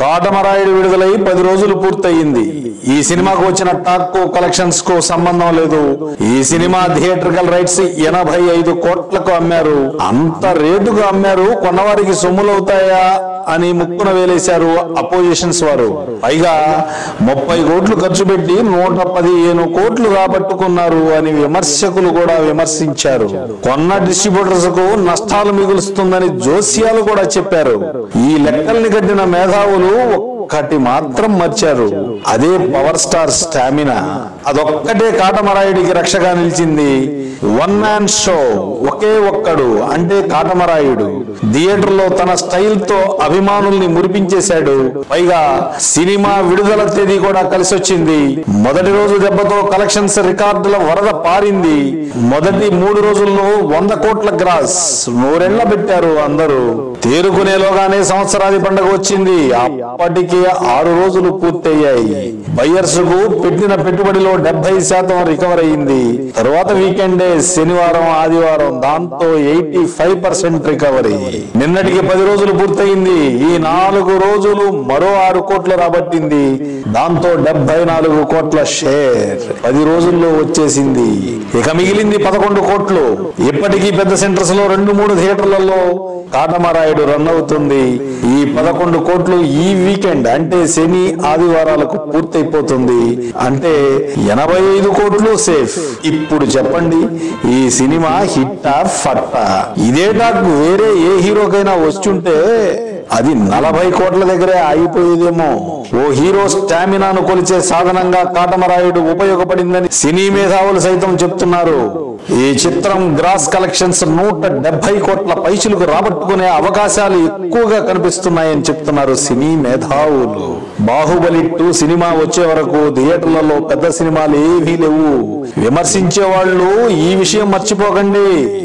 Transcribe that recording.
కాటమరాయుడు విడుదలై పది రోజులు పూర్తయింది. ఈ సినిమాకు వచ్చిన టాక్ కలెక్షన్స్కు సంబంధం లేదు. ఈ సినిమా థియేట్రికల్ రైట్స్ ఎనభై ఐదు కోట్లకు అమ్మారు. అంత రేటుకు అమ్మారు. కొన్నవారికి సొమ్ములవుతాయా అని ముక్కున వేలేశారు అపోజిషన్స్ వారు. పైగా ముప్పై కోట్లు ఖర్చు పెట్టి నూట పదిహేను కోట్లు రాబట్టుకున్నారు అని విమర్శకులు కూడా విమర్శించారు. కొన్న డిస్ట్రిబ్యూటర్స్కు నష్టాలు మిగులుస్తుందని జోస్యాలు కూడా చెప్పారు. ఈ లెక్కల్ని కట్టిన మేధావులు ఒక్కటి మాత్రం మర్చారు. అదే పవర్ స్టార్ స్టామినా. అదొక్కటే కాటమరాయుడికి రక్షగా నిలిచింది. వన్ మ్యాన్ షో ఒకే ఒక్కడు అంటే కాటమరాయుడు. థియేటర్లో తన స్టైల్తో అభిమానుల్ని మురిపించేశాడు. పైగా సినిమా విడుదల తేదీ కూడా కలిసి వచ్చింది మొదటి రోజు దెబ్బతో కలెక్షన్స్ రికార్డుల వరద పారింది. మొదటి మూడు రోజుల్లో వంద కోట్ల గ్రాస్ నూరెళ్ళ పెట్టారు అందరూ. తేరుకునేలోగానే సంవత్సరాది పండుగ వచ్చింది. అప్పటికే ఆరు రోజులు పూర్తయ్యాయి. బయ్యర్స్కు పెట్టిన పెట్టుబడిలో డెబ్బై శాతం రికవర్ అయింది. తరువాత వీకెండే శనివారం ఆదివారం దాంతో ఎయిటీ ఫైవ్ పర్సెంట్ రికవరీ. నిన్నటికి పది రోజులు పూర్తయింది. ఈ నాలుగు రోజులు మరో ఆరు కోట్లు రాబట్టింది. దాంతో డెబ్బై నాలుగు కోట్ల షేర్ పది రోజుల్లో వచ్చేసింది. ఇక మిగిలింది పదకొండు కోట్లు. ఇప్పటికీ పెద్ద సెంటర్స్లో రెండు మూడు థియేటర్లలో కాటమరాయుడు రన్ అవుతుంది. ఈ పదకొండు కోట్లు ఈ వీకెండ్ అంటే శని ఆదివారాలకు పూర్తయిపోతుంది. అంటే ఎనభై ఐదు కోట్లు సేఫ్. ఇప్పుడు చెప్పండి ఈ సినిమా హిట్టా ఫట్టా? ఇదే టాక్ వేరే ఏ హీరోకైనా వస్తుంటే అది నలభై కోట్ల దగ్గరే అయిపోయేదేమో ఓ హీరో స్టామినాను కొలిచే సాధనంగా కాటమరాయుడు ఉపయోగపడిందని సినీ మేధావులు సైతం చెప్తున్నారు. ఈ చిత్రం గ్రాస్ కలెక్షన్స్ నూట డెబ్బై కోట్ల పైచులకు రాబట్టుకునే అవకాశాలు ఎక్కువగా కనిపిస్తున్నాయని చెప్తున్నారు సినీ మేధావులు. బాహుబలి టూ సినిమా వచ్చే వరకు థియేటర్లలో పెద్ద సినిమాలు ఏవీ లేవు. విమర్శించే వాళ్ళు ఈ విషయం మర్చిపోకండి.